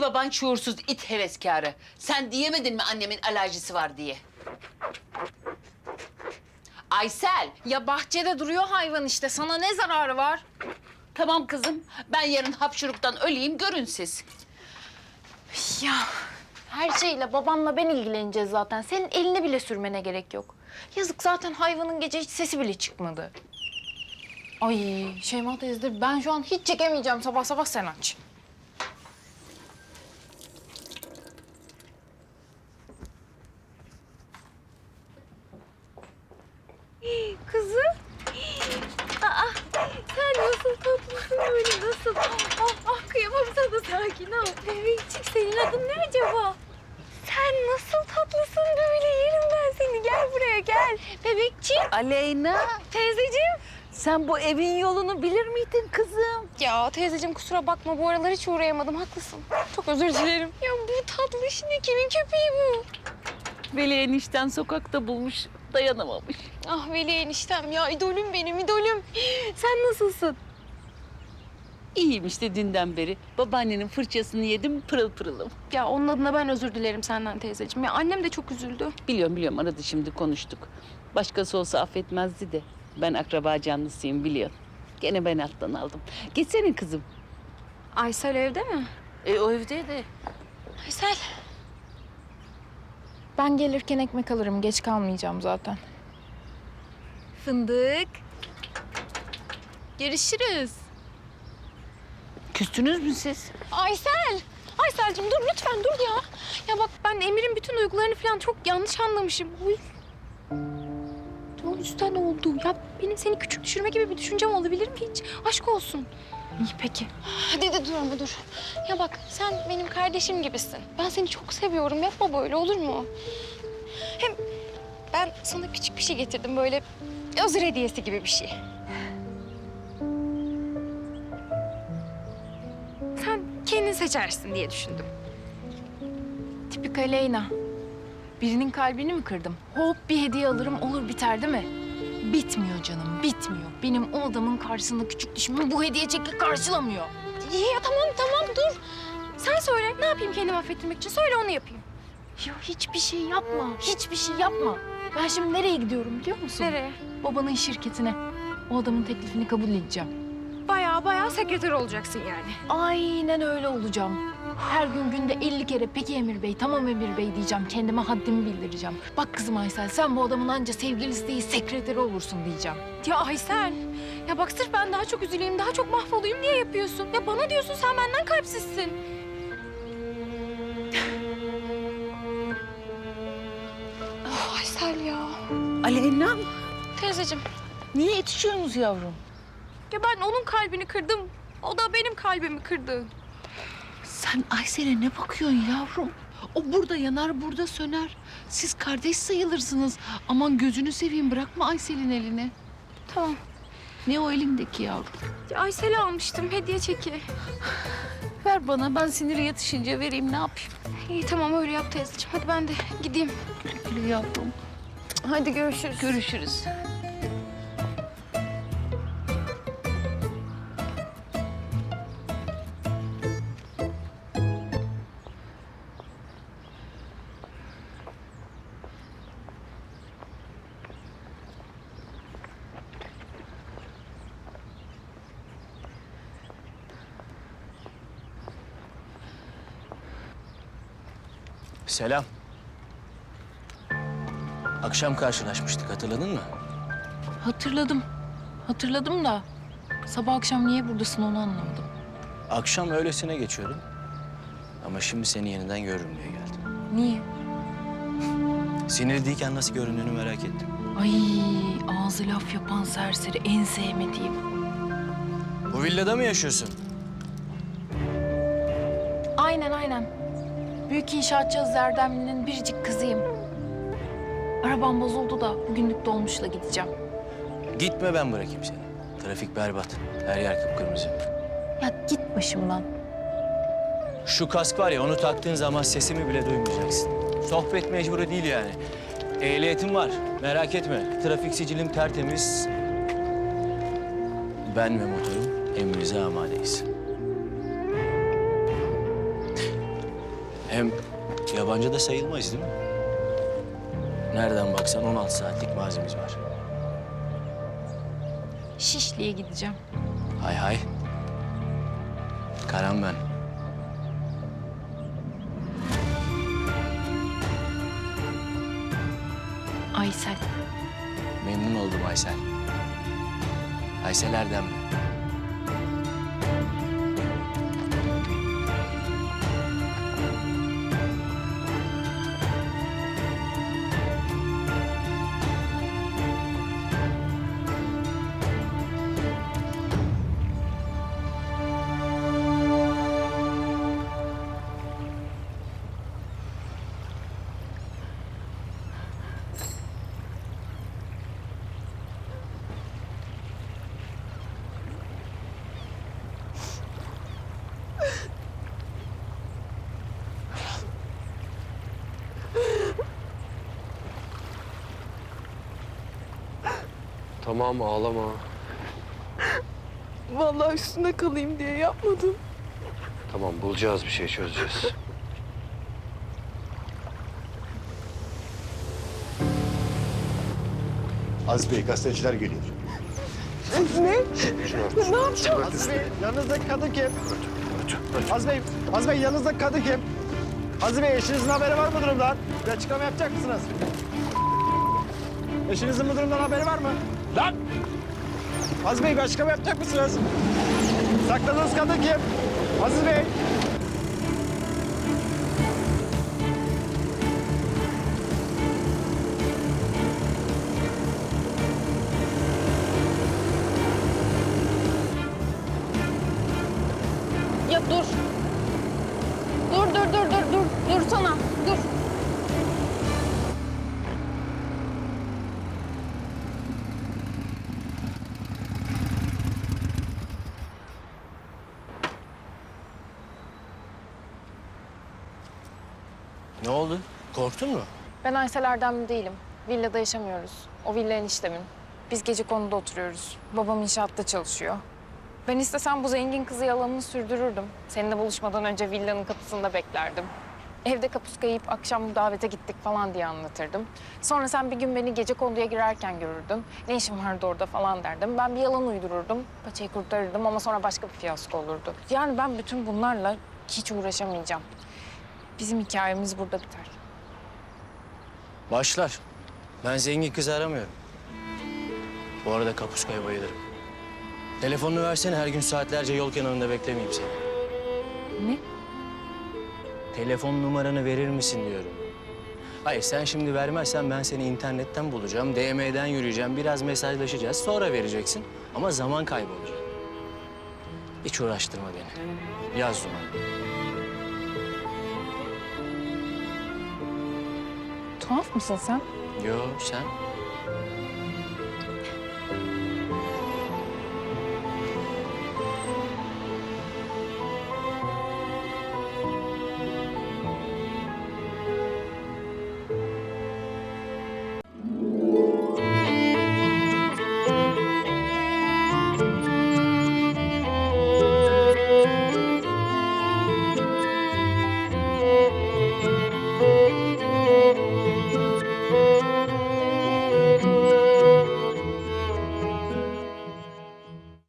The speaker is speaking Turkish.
Baban şuursuz it heveskarı. Sen diyemedin mi annemin alerjisi var diye? Aysel, Ya bahçede duruyor hayvan işte. Sana ne zararı var? tamam kızım. Ben yarın hapşuruktan öleyim görün siz. Ya her şeyle babamla ben ilgileneceğiz zaten. Senin elini bile sürmene gerek yok. Yazık zaten hayvanın gece hiç sesi bile çıkmadı. Ay Şeyma teyzedir ben şu an hiç çekemeyeceğim sabah sabah sen aç. Kızım. Aa, sen nasıl tatlısın böyle nasıl? Ah, ah kıyamam ol. Bebekçik senin adın ne acaba? Sen nasıl tatlısın böyle yerim ben seni. Gel buraya gel. Bebekçik. Aleyna, Teyzeciğim. sen bu evin yolunu bilir miydin kızım? Ya teyzeciğim kusura bakma bu aralar hiç uğrayamadım haklısın. Çok özür dilerim. Ya bu tatlı iş ne kimin köpeği bu? Veli enişten sokakta bulmuş, dayanamamış. Ah Veli eniştem ya idolüm benim idolüm. Sen nasılsın? İyiyim işte dünden beri. Babaannenin fırçasını yedim, pırıl pırılım. Ya onun adına ben özür dilerim senden teyzeciğim. Ya annem de çok üzüldü. Biliyorum biliyorum, aradı şimdi konuştuk. Başkası olsa affetmezdi de. Ben akraba canlısıyım biliyorsun. Gene ben alttan aldım. Geçsene kızım. Aysel evde mi? E, o evde de. Aysel. Ben gelirken ekmek alırım. Geç kalmayacağım zaten. Fındık. Görüşürüz. Küstünüz mü siz? Aysel. Aysel'cim dur lütfen dur ya. Ya bak ben Emir'in bütün duygularını falan çok yanlış anlamışım. Uy. O yüzden oldu. Ya benim seni küçük düşürme gibi bir düşüncem olabilir mi hiç? Aşk olsun. İyi peki. Hadi de dur ama dur. Ya bak sen benim kardeşim gibisin. Ben seni çok seviyorum. Yapma böyle olur mu? Hem ben sana küçük bir şey getirdim böyle özür hediyesi gibi bir şey. Kendin seçersin diye düşündüm. Tipik Aleyna. Birinin kalbini mi kırdım? Hop bir hediye alırım olur biter değil mi? Bitmiyor canım bitmiyor. Benim o adamın karşısında küçük düşmemi bu hediye çeki karşılamıyor. İyi ya tamam tamam dur. Sen söyle ne yapayım kendimi affettirmek için söyle onu yapayım. Ya hiçbir şey yapma. Hiçbir şey yapma. Ben şimdi nereye gidiyorum biliyor musun? Nereye? Babanın şirketine. O adamın teklifini kabul edeceğim. Baya baya sekreter olacaksın yani. Aynen öyle olacağım. Her gün günde 50 kere peki Emir Bey, tamam Emir Bey diyeceğim. Kendime haddimi bildireceğim. Bak kızım Aysel sen bu adamın anca sevgilisi değil sekreteri olursun diyeceğim. Ya Aysel, ya bak sırf ben daha çok üzüleyim, daha çok mahvolayım diye yapıyorsun. Ya bana diyorsun sen benden kalpsizsin. Oh Aysel ya. Aleyna, Teyzeciğim niye yetişiyorsunuz yavrum? Ya ben onun kalbini kırdım. O da benim kalbimi kırdı. Sen Aysel'e ne bakıyorsun yavrum? O burada yanar, burada söner. Siz kardeş sayılırsınız. Aman gözünü seveyim, bırakma Aysel'in elini. Tamam. Ne o elindeki yavrum? Ya Aysel'e almıştım hediye çeki. Ver bana, ben siniri yatışınca vereyim, ne yapayım? İyi tamam öyle yap teyzeciğim. Hadi ben de gideyim. Güle yavrum. Hadi görüşürüz. Görüşürüz. Selam. Akşam karşılaşmıştık hatırladın mı? hatırladım. Hatırladım da sabah akşam niye buradasın onu anlamadım. Akşam öylesine geçiyordum. Ama şimdi seni yeniden görürüm diye geldim. Niye? Sinirliyken nasıl göründüğünü merak ettim. Ay ağzı laf yapan serseri en sevmediğim. Bu villada mı yaşıyorsun? Aynen aynen. Büyük inşaatçı Aziz Erdemli'nin biricik kızıyım. Arabam bozuldu da bugünlük dolmuşla gideceğim. Gitme ben bırakayım seni. Trafik berbat. Her yer kıpkırmızı. Ya git başımdan. Şu kask var ya onu taktığın zaman sesimi bile duymayacaksın. Sohbet mecburu değil yani. Ehliyetim var. Merak etme. Trafik sicilim tertemiz. Ben ve motorum emrinize amadeyiz. Hem yabancı da sayılmayız değil mi? Nereden baksan 16 saatlik mazimiz var. Şişli'ye gideceğim. Hay hay. Karan ben. Aysel. Memnun oldum Aysel. Aysel Erdem Tamam ağlama. Vallahi üstünde kalayım diye yapmadım. Tamam bulacağız bir şey çözeceğiz. Aziz Bey gazeteciler geliyor. Aziz Bey, yanınızdaki kadın kim? Aziz Bey, Aziz Bey yanınızdaki kadın kim? Aziz Bey eşinizin haberi var mı durumdan? Bir açıklama yapacak mısınız? Eşinizin bu durumdan haberi var mı? Lan! Aziz Bey bir açıklama yapacak mısınız? Sakladığınız kadın kim? Aziz Bey. Ya dur. Dur dur dur dur dur. Dur sana. Dur. Ne oldu? Korktun mu? Ben Aysel Erdemli değilim. Villada yaşamıyoruz. O villa eniştemin. Biz gece konuda oturuyoruz. Babam inşaatta çalışıyor. Ben istesem bu zengin kızı yalanını sürdürürdüm. Seninle buluşmadan önce villanın kapısında beklerdim. Evde kapuska yiyip akşam davete gittik falan diye anlatırdım. Sonra sen bir gün beni gece konduya girerken görürdün. Ne işin vardı orada falan derdim. Ben bir yalan uydururdum. Paçayı kurtarırdım ama sonra başka bir fiyasko olurdu. Yani ben bütün bunlarla hiç uğraşamayacağım. Bizim hikayemiz burada biter. Başlar. Ben zengin kız aramıyorum. Bu arada kapuskaya bayılırım. Telefonunu versene her gün saatlerce yol kenarında beklemeyeyim seni. Ne? Telefon numaranı verir misin diyorum. Hayır sen şimdi vermezsen ben seni internetten bulacağım, DM'den yürüyeceğim, biraz mesajlaşacağız. Sonra vereceksin ama zaman kaybı olacak. Hiç uğraştırma beni. Yaz numaranı. Tuhaf mısın sen? Yo sen.